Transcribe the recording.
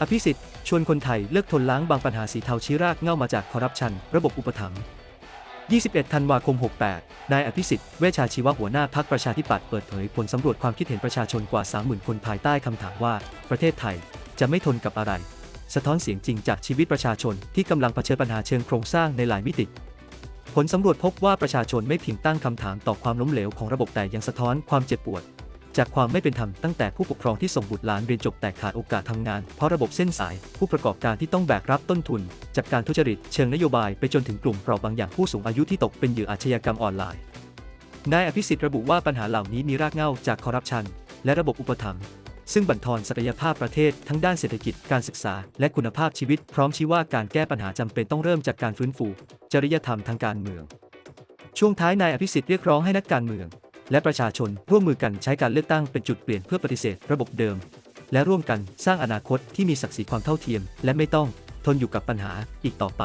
อภิสิทธิ์ชวนคนไทยเลิกทนล้างบางปัญหาสีเทาชี้รากเง้ามาจากคอร์รัปชัน ระบบอุปถัมภ์ 21 ธันวาคม 68 นายอภิสิทธิ์ เวชชาชีวะหัวหน้าพักประชาธิปัตย์เปิดเผยผลสำรวจความคิดเห็นประชาชนกว่า 30,000 คนภายใต้คำถามว่า ประเทศไทยจะไม่ทนกับอะไร สะท้อนเสียงจริงจากชีวิตประชาชนที่กำลังเผชิญปัญหาเชิงโครงสร้างในหลายมิติ ผลสำรวจพบว่าประชาชนไม่เพียงตั้งคำถามต่อความล้มเหลวของระบบแต่ยังสะท้อนความเจ็บปวด จากความไม่เป็นธรรมตั้งแต่ผู้ปกครองที่ส่งบุตรหลานเรียนจบแต่ขาดโอกาสทำงาน เพราะระบบเส้นสาย ผู้ประกอบการที่ต้องแบกรับต้นทุน จากการทุจริตเชิงนโยบายไปจนถึงกลุ่มเปราะบางอย่างผู้สูงอายุที่ตกเป็นเหยื่ออาชญากรรมออนไลน์นายอภิสิทธิ์ระบุว่าปัญหาเหล่านี้มีรากเหง้าจากคอร์รัปชัน และระบบอุปถัมภ์ซึ่งบั่นทอนศักยภาพประเทศทั้งด้านเศรษฐกิจการศึกษา และคุณภาพชีวิตพร้อมชี้ว่าการแก้ปัญหาจำเป็นต้องเริ่มจากการฟื้นฟู จริยธรรมทางการเมือง ช่วงท้ายนายอภิสิทธิ์เรียกร้องให้นักการเมือง และประชาชนร่วมมือกันใช้การเลือกตั้งเป็นจุดเปลี่ยนเพื่อปฏิเสธระบบเดิม และร่วมกันสร้างอนาคตที่มีศักดิ์ศรีความเท่าเทียม และไม่ต้องทนอยู่กับปัญหาอีกต่อไป